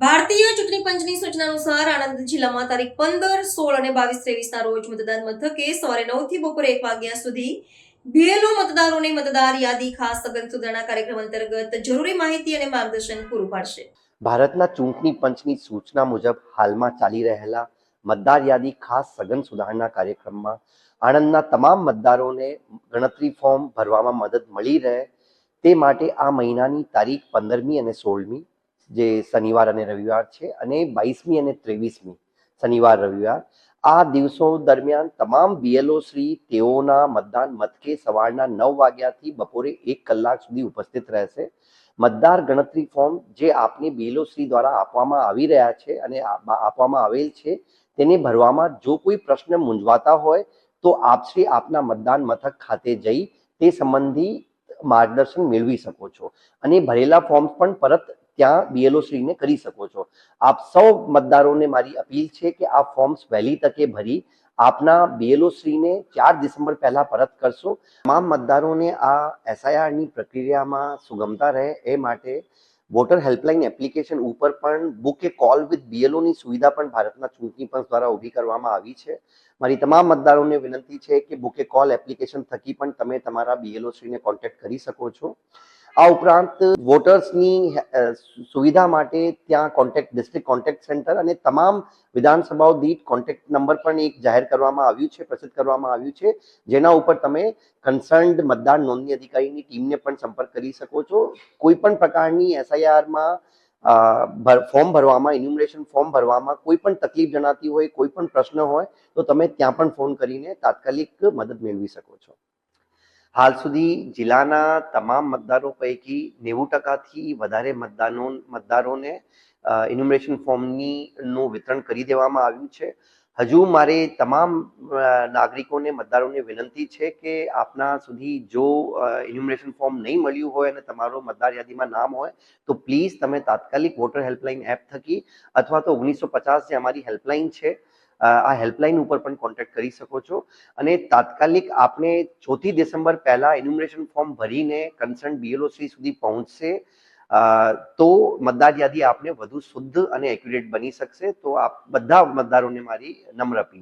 ભારતીય ચૂંટણી પંચની સૂચના અનુસાર આણંદ જિલ્લામાં તારીખ પંદર, સોળ અને બાવીસ ત્રેવીસના રોજ મતદાન મથકે સવારે નવથી બપોરે એક વાગ્યા સુધી બીએલઓ મતદારોને મતદાર યાદી, ખાસ સઘન સુધારણા કાર્યક્રમ અંતર્ગત જરૂરી માહિતી અને માર્ગદર્શન પૂરું પાડશે. ભારતના ચૂંટણી પંચની સૂચના મુજબ હાલમાં ચાલી રહેલા મતદાર યાદી ખાસ સઘન સુધારણા કાર્યક્રમમાં આણંદના તમામ મતદારોને ગણતરી ફોર્મ ભરવામાં મદદ મળી રહે તે માટે આ મહિનાની તારીખ પંદરમી અને સોળમી, જે શનિવાર અને રવિવાર છે, અને બાવીસમી અને ત્રેવીસમી શનિવાર, રવિવાર. આ દિવસો દરમિયાન તમામ બીએલઓ શ્રી તેઓના મતદાન મથકે સવારના નવ વાગ્યાથી બપોરે એક કલાક સુધી ઉપસ્થિત રહેશે. મતદાર ગણતરી ફોર્મ જે આપને બીએલઓ શ્રી દ્વારા આપવામાં આવી રહ્યા છે અને આપવામાં આવેલ છે, તેને ભરવામાં જો કોઈ પ્રશ્ન મૂંઝવાતા હોય, તો આપશ્રી આપના મતદાન મથક ખાતે જઈ તે સંબંધી માર્ગદર્શન મેળવી શકો છો. અને ભરેલા ફોર્મ પણ પરત ત્યાં બીએલઓ શ્રીને કરી શકો છો. આપ સૌ મતદારોને મારી અપીલ છે કે આ ફોર્મ્સ વહેલી તકે ભરી આપના બીએલઓ શ્રીને ચાર ડિસેમ્બર પહેલા પરત કરશો. તમામ મતદારોને આ એસઆઈઆરની પ્રક્રિયામાં સુગમતા રહે એ માટે વોટર હેલ્પલાઇન એપ્લિકેશન ઉપર પણ બુક એ કોલ વિથ બીએલઓની સુવિધા પણ ભારતના ચૂંટણી પંચ દ્વારા ઊભી કરવામાં આવી છે. મારી તમામ મતદારોને વિનંતી છે કે બુકે કોલ એપ્લિકેશન થકી પણ તમે તમારા બીએલઓ શ્રીને કોન્ટેક્ટ કરી શકો છો. આ ઉપરાંત વોટર્સની સુવિધા માટે ત્યાં કોન્ટેક્ટ ડિસ્ટ્રિક્ટ કોન્ટેક્ટ સેન્ટર અને તમામ વિધાનસભાઓ દીઠ કોન્ટેક્ટ નંબર પણ એક જાહેર કરવામાં આવ્યું છે, પ્રસિદ્ધ કરવામાં આવ્યું છે. જેના ઉપર તમે કન્સર્ન્ડ મતદાર નોંધણી અધિકારીની ટીમને પણ સંપર્ક કરી શકો છો. કોઈ પણ પ્રકારની એસઆઈઆરમાં ફોર્મ ભરવામાં ઇન્યુમરેશન ફોર્મ ભરવામાં કોઈ પણ તકલીફ જણાતી હોય, કોઈ પણ પ્રશ્ન હોય, તો તમે ત્યાં પણ ફોન કરીને તાત્કાલિક મદદ મેળવી શકો છો. હાલ સુધી જિલ્લાના તમામ મતદારો પૈકી નેવું ટકાથી વધારે મતદાનો, મતદારોને ઇન્યુમરેશન ફોર્મની નું વિતરણ કરી દેવામાં આવ્યું છે. હજુ મારે તમામ નાગરિકોને, મતદારોને વિનંતી છે કે આપના સુધી જો ઇન્યુમરેશન ફોર્મ નહીં મળ્યું હોય અને તમારો મતદાર યાદીમાં નામ હોય, તો પ્લીઝ તમે તાત્કાલિક વોટર હેલ્પલાઇન એપ થકી અથવા તો ઓગણીસો પચાસ જે અમારી હેલ્પલાઇન છે આ હેલ્પલાઇન ઉપર પણ કોન્ટેક્ટ કરી શકો છો. અને તાત્કાલિક આપને ચોથી ડિસેમ્બર પહેલા એન્યુમરેશન ફોર્મ ભરીને કન્સર્ન બીએલઓસી સુધી પહોંચશે. તો મતદાર યાદી આપને વધુ શુદ્ધ અને એક્યુરેટ બની શકશે. તો આપ બધા મતદારોને મારી નમ્ર અપીલ.